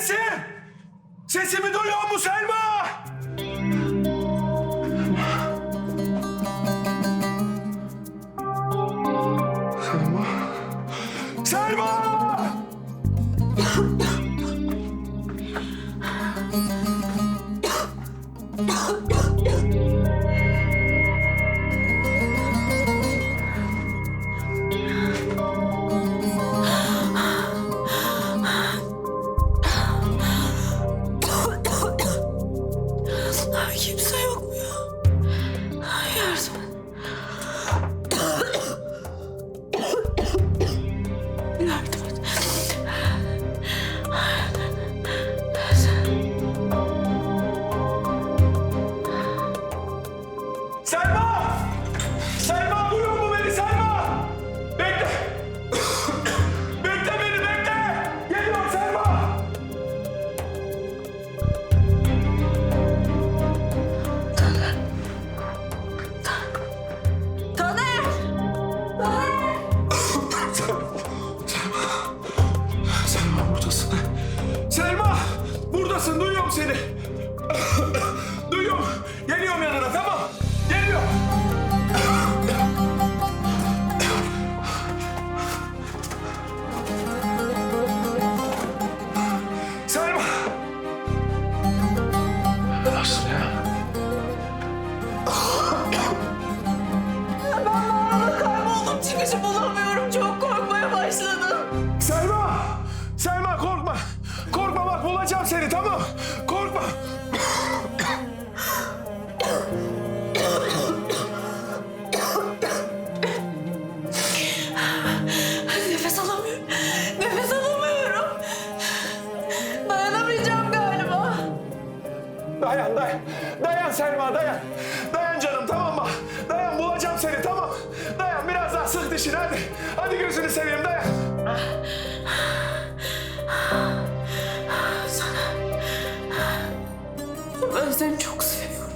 Neredesin? Sesimi duyuyor musun Selma? Selma. Selma! Ay, Selma! Selma duyuyor mu beni Selma? Bekle! bekle beni bekle! Geliyorum Selma! Taner! Selma buradasın. Selma! Buradasın duyuyorum seni. Selma dayan. Dayan canım tamam mı? Dayan bulacağım seni tamam. Dayan biraz daha sık dişini hadi. Hadi gözünü seveyim dayan. Sana. Ben seni çok seviyorum.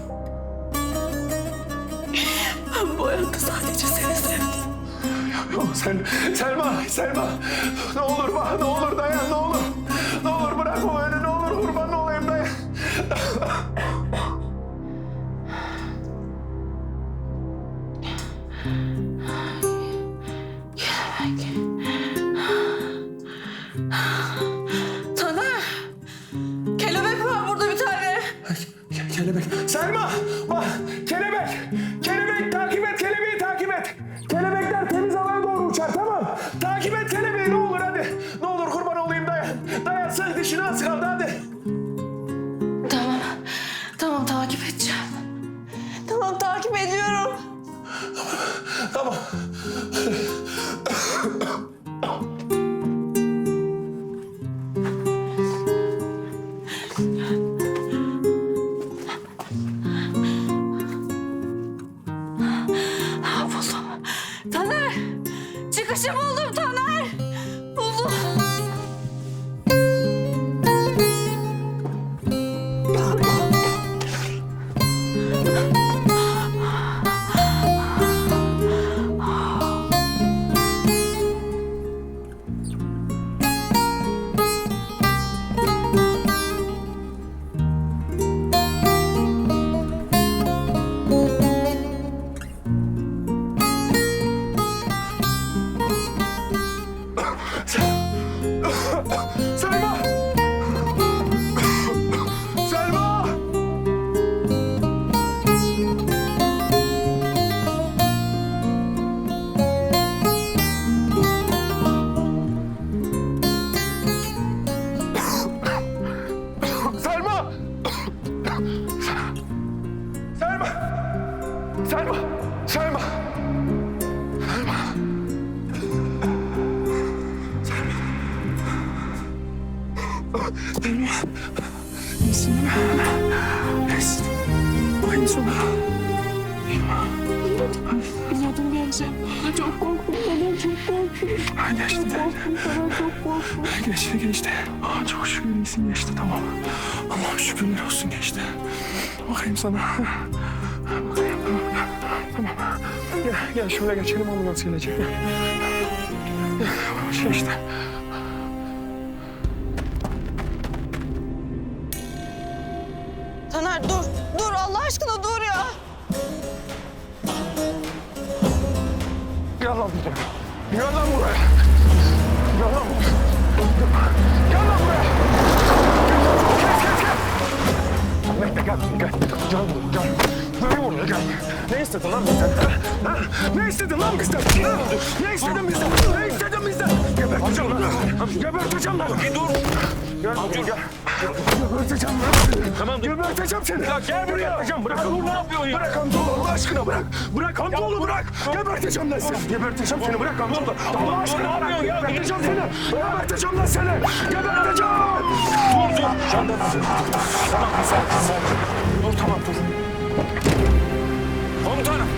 Ben bu hayatta sadece seni sevdim. Yok sen, Selma, Selma. Ne olur bak, ne olur dayan, ne olur. Ne olur beni, ne kelebek. Selma, bak kelebek. Kelebek takip et, kelebeği takip et. Kelebekler temiz havaya doğru uçar tamam. Takip et kelebeği ne olur hadi. Ne olur kurban olayım dayan. Dayan sık dişini az kaldı Taner. Çıkışı buldum Taner. Buldum. Selma! İyisin değil mi? İyisin. Bakayım sana. Biliyordum gelecek. Çok korktum. Ben çok korktum. Ha, geçti. Ben çok korktum. Geçti geçti. Aa, çok şükür iyisin geçti tamam. Allah'ım şükürler olsun geçti. Bakayım sana. Bakayım tamam. Tamam. Gel, gel şöyle geçelim ambulans gelecek. Gel. Gel, yavaş Gel lan buraya. Gel lan buraya. Gel lan buraya. Gel lan buraya. Gel, gel, gel. Bekle gel, gel. Gel buraya, gel. Gel buraya, gel. Ne istedin lan bizden? ha? Ha? Ne istedin lan bizden? Ha? Ne istedin bizden? Ne istedin bizden? Geberteceğim lan. Geberteceğim lan. Bir dur. Buraya, gel. Geberteceğim lan. Tamam dur. Geberteceğim seni. Ya gel buraya. Geberteceğim. Bırak dur ne yapıyorsun ya? Bırak amcaoğlu Allah aşkına bırak. Bırak amcaoğlu bırak. Geberteceğim lan seni. Geberteceğim seni. Bırak amcaoğlu. Allah aşkına bırak. Geberteceğim seni. Geberteceğim lan seni. Geberteceğim. Dur dur. Jandarma. Tamam sakin. Dur tamam dur. Komutanım.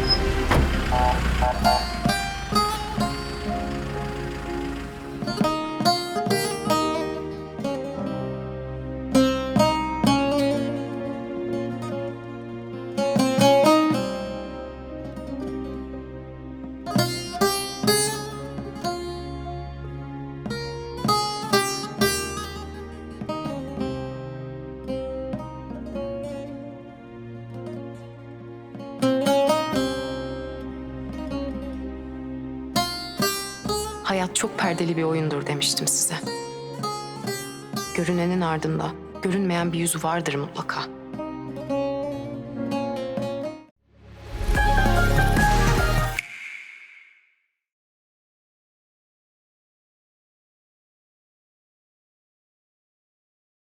Hayat çok perdeli bir oyundur demiştim size. Görünenin ardında görünmeyen bir yüzü vardır mutlaka.